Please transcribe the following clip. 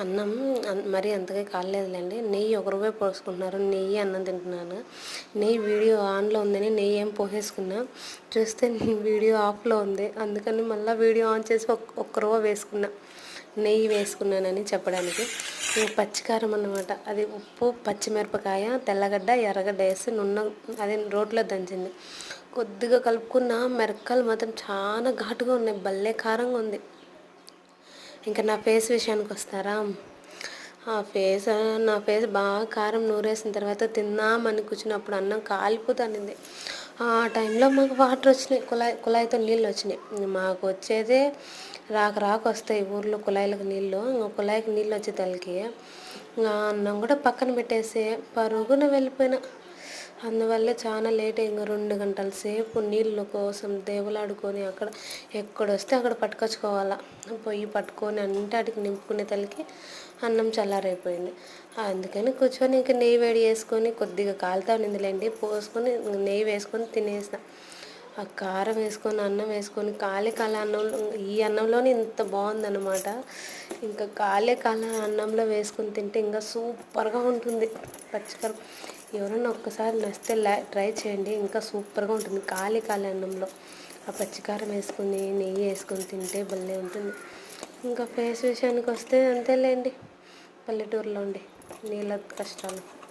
అన్నం మరీ అంతగా కాలేదులేండి. నెయ్యి ఒక రూపాయి పోసుకుంటున్నారు. నెయ్యి అన్నం తింటున్నాను. నెయ్యి వీడియో ఆన్లో ఉందని నెయ్యి ఏం పోసేసుకున్నా. చూస్తే వీడియో ఆఫ్లో ఉంది. అందుకని మళ్ళీ వీడియో ఆన్ చేసి ఒక్క రూపా వేసుకున్నా. నెయ్యి వేసుకున్నానని చెప్పడానికి. పచ్చికారం అన్నమాట. అది ఉప్పు పచ్చిమిరపకాయ తెల్లగడ్డ ఎర్రగడ్డ వేసి నున్న అదే రోట్లో దంచింది. కొద్దిగా కలుపుకున్న మిరపకాయలు మాత్రం చాలా ఘాటుగా ఉన్నాయి. భలే కారంగా ఉంది. ఇంకా నా ఫేస్ విషయానికి వస్తారా? ఆ ఫేస్ నా ఫేస్ బాగా కారం నూరేసిన తర్వాత తిందామని కూర్చున్నప్పుడు అన్నం కాలిపోతానింది. ఆ టైంలో మాకు వాటర్ వచ్చినాయి కుళాయి కుళాయితో నీళ్ళు వచ్చినాయి. మాకు వచ్చేదే రాక రాక వస్తాయి ఊర్లో కుళాయిలకు నీళ్ళు. ఇంకా కుళాయికి నీళ్ళు వచ్చే తలకి అన్నం కూడా పక్కన పెట్టేసి పరుగున వెళ్ళిపోయినా. అందువల్ల చాలా లేట్ ఇంకా రెండు గంటల సేపు నీళ్ళ కోసం దేవులాడుకొని అక్కడ ఎక్కడొస్తే అక్కడ పట్టుకొచ్చుకోవాలా. పొయ్యి పట్టుకొని అంటాటికి నింపుకునే తలకి అన్నం చల్లారైపోయింది. అందుకని కూర్చొని ఇంకా నెయ్యి వేడి చేసుకొని కొద్దిగా కాలుతా ఉన్నిందిలేండి పోసుకొని నెయ్యి వేసుకొని తినేసిన. ఆ కారం వేసుకొని అన్నం వేసుకొని కాలే కాల అన్నంలో ఈ అన్నంలోనే ఇంత బాగుందన్నమాట. ఇంకా కాలే కాల అన్నంలో వేసుకొని తింటే ఇంకా సూపర్గా ఉంటుంది. పచ్చికారం ఎవరైనా ఒక్కసారి నచ్చితే లై ట్రై చేయండి. ఇంకా సూపర్గా ఉంటుంది. ఖాళీ కాలి అన్నంలో. ఆ పచ్చికారం వేసుకుని నెయ్యి వేసుకొని తింటే భలే ఉంటుంది. ఇంకా ఫేస్ విషయానికి వస్తే అంతేలేండి. పల్లెటూరులో ఉండి నీళ్ళ కష్టాలు.